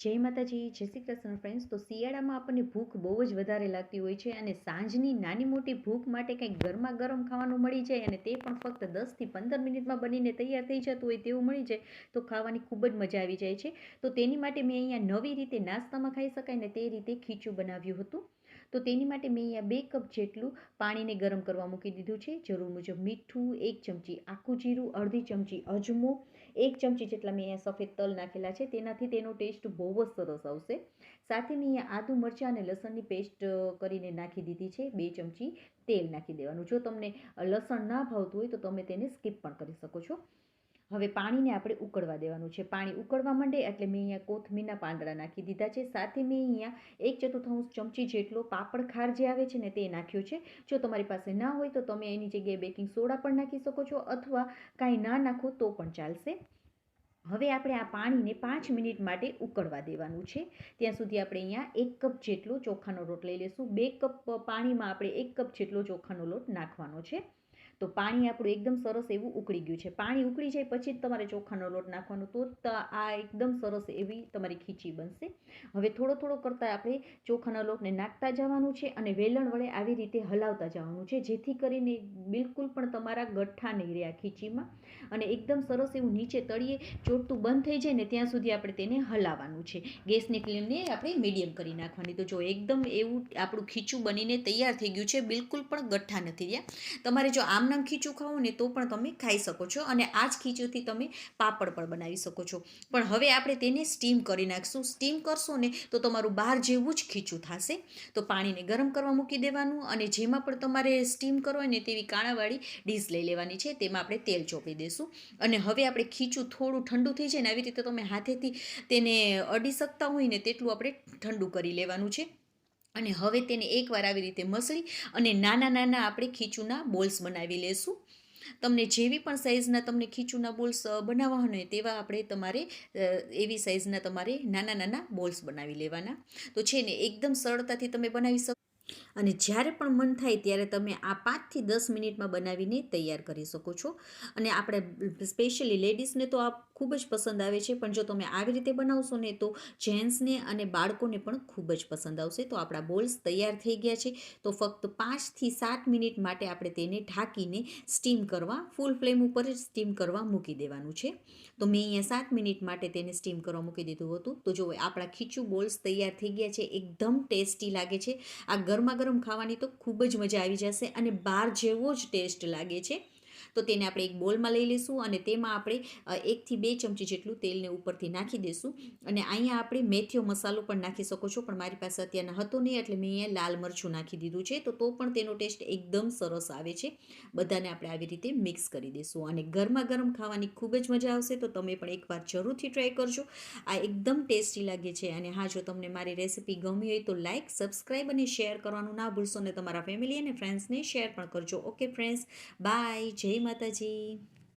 જય માતાજી, જય શ્રી કૃષ્ણ ફ્રેન્ડ્સ તો શિયાળામાં આપણને ભૂખ બહુ જ વધારે લાગતી હોય છે અને સાંજની નાની મોટી ભૂખ માટે કંઈક ગરમા ગરમ ખાવાનું મળી જાય અને તે પણ ફક્ત દસથી પંદર મિનિટમાં બનીને તૈયાર થઈ જતું હોય તેવું મળી જાય, તો ખાવાની ખૂબ જ મજા આવી જાય છે. તો તેની માટે મેં અહીંયા નવી રીતે નાસ્તામાં ખાઈ શકાય ને તે રીતે ખીચું બનાવ્યું હતું. તો તેની માટે મેં અહીંયા બે કપ જેટલું પાણીને ગરમ કરવા મૂકી દીધું છે. જરૂર મુજબ મીઠું, એક ચમચી આખું જીરું, અડધી ચમચી અજમો, એક ચમચી જેટલા મેં અહીંયા સફેદ તલ નાખેલા છે. તેનાથી તેનો ટેસ્ટ બહુ જ સરસ આવશે. સાથે મેં અહીંયા આદુ મરચાં અને લસણની પેસ્ટ કરીને નાખી દીધી છે. બે ચમચી તેલ નાખી દેવાનું. જો તમને લસણ ના ભાવતું હોય તો તમે તેને સ્કીપ પણ કરી શકો છો. હવે પાણીને આપણે ઉકળવા દેવાનું છે. પાણી ઉકળવા માંડે એટલે મેં અહીંયા કોથમીરના પાંદડા નાખી દીધા છે. સાથે મેં અહીંયા એક ચતુર્થાંશ ચમચી જેટલો પાપડ ખાર જે આવે છે ને તે નાખ્યો છે. જો તમારી પાસે ના હોય તો તમે એની જગ્યાએ બેકિંગ સોડા પણ નાખી શકો છો અથવા કાંઈ ના નાખો તો પણ ચાલશે. હવે આપણે આ પાણીને પાંચ મિનિટ માટે ઉકળવા દેવાનું છે. ત્યાં સુધી આપણે અહીંયા એક કપ જેટલો ચોખાનો લોટ લઈ લઈશું બે કપ પાણીમાં આપણે એક કપ જેટલો ચોખાનો લોટ નાખવાનો છે. તો પાણી આપણું એકદમ સરસ એવું ઉકળી ગયું છે. પાણી ઉકળી જાય પછી જ તમારે ચોખાનો લોટ નાખવાનો, તો આ એકદમ સરસ એવી તમારી ખીચી બનશે. હવે થોડો થોડો કરતાં આપણે ચોખાના લોટને નાખતા જવાનું છે અને વેલણ વડે આવી રીતે હલાવતા જવાનું છે, જેથી કરીને બિલકુલ પણ તમારા ગઠ્ઠા નહીં રહ્યા ખીચીમાં. અને એકદમ સરસ એવું નીચે તળીએ, ચોટતું બંધ થઈ જાય ને ત્યાં સુધી આપણે તેને હલાવવાનું છે. ગેસની ફ્લેમને આપણે મીડિયમ કરી નાખવાની. તો જો એકદમ એવું આપણું ખીચું બનીને તૈયાર થઈ ગયું છે, બિલકુલ પણ ગઠ્ઠા નથી રહ્યા. તમારે જો આમ નામ ખીચું ખાવું ને તો પણ તમે ખાઈ શકો છો અને આ જ ખીચુંથી તમે પાપડ પણ બનાવી શકો છો. પણ હવે આપણે તેને સ્ટીમ કરી નાખશું. સ્ટીમ કરશો ને તો તમારું બહાર જેવું જ ખીચું થશે. તો પાણીને ગરમ કરવા મૂકી દેવાનું અને જેમાં પણ તમારે સ્ટીમ હોય ને તેવી કાણાવાળી ડીશ લઈ લેવાની છે. તેમાં આપણે તેલ ચોપડી દઈશું અને હવે આપણે ખીચું થોડું ઠંડુ થઈ જાય ને આવી રીતે તમે હાથેથી તેને અડી શકતા હોય ને તેટલું આપણે ઠંડુ કરી લેવાનું છે. અને હવે તેને એકવાર આવી રીતે મસળી અને નાના નાના આપણે ખીચુના બોલ્સ બનાવી લેશું. તમને જેવી પણ સાઇઝના તમને ખીચુના બોલ્સ બનાવવા હોય તેવા આપણે તમારે એવી સાઇઝના તમારે નાના નાના બોલ્સ બનાવી લેવાના. તો છે ને, એકદમ સરળતાથી તમે બનાવી શકો. અને જ્યારે પણ મન થાય ત્યારે તમે આ પાંચથી દસ મિનિટમાં બનાવીને તૈયાર કરી શકો છો. અને આપણે સ્પેશિયલી લેડીઝને તો આ ખૂબ જ પસંદ આવે છે, પણ જો તમે આવી રીતે બનાવશો ને તો જેન્ટ્સને અને બાળકોને પણ ખૂબ જ પસંદ આવશે. તો આપણા બોલ્સ તૈયાર થઈ ગયા છે. તો ફક્ત પાંચથી સાત મિનિટ માટે આપણે તેને ઢાંકીને સ્ટીમ કરવા, ફૂલ ફ્લેમ ઉપર જ સ્ટીમ કરવા મૂકી દેવાનું છે. તો મેં અહીંયા સાત મિનિટ માટે તેને સ્ટીમ કરવા મૂકી દીધું હતું. તો જો આપણા ખીચું બોલ્સ તૈયાર થઈ ગયા છે. એકદમ ટેસ્ટી લાગે છે. આ ગરમા ગરમ ખાવાની તો ખૂબ જ મજા આવી જશે અને બહાર જેવો જ ટેસ્ટ લાગે છે. તો તેને આપણે એક બોલમાં લઈ લઈશું અને તેમાં આપણે એકથી બે ચમચી જેટલું તેલને ઉપરથી નાખી દઈશું. અને અહીંયા આપણે મેથીઓ મસાલો પણ નાખી શકો છો, પણ મારી પાસે અત્યારના હતો નહીં, એટલે મેં અહીંયા લાલ મરચું નાખી દીધું છે. તો તો પણ તેનો ટેસ્ટ એકદમ સરસ આવે છે. બધાને આપણે આવી રીતે મિક્સ કરી દઈશું. અને ગરમા ગરમ ખાવાની ખૂબ જ મજા આવશે, તો તમે પણ એકવાર જરૂરથી ટ્રાય કરજો. આ એકદમ ટેસ્ટી લાગે છે. અને હા, જો તમને મારી રેસિપી ગમી હોય તો લાઇક સબસ્ક્રાઈબ અને શેર કરવાનું ના ભૂલશો. અને તમારા ફેમિલી અને ફ્રેન્ડ્સને શેર પણ કરજો. ઓકે ફ્રેન્ડ્સ, બાય જય માતાજી.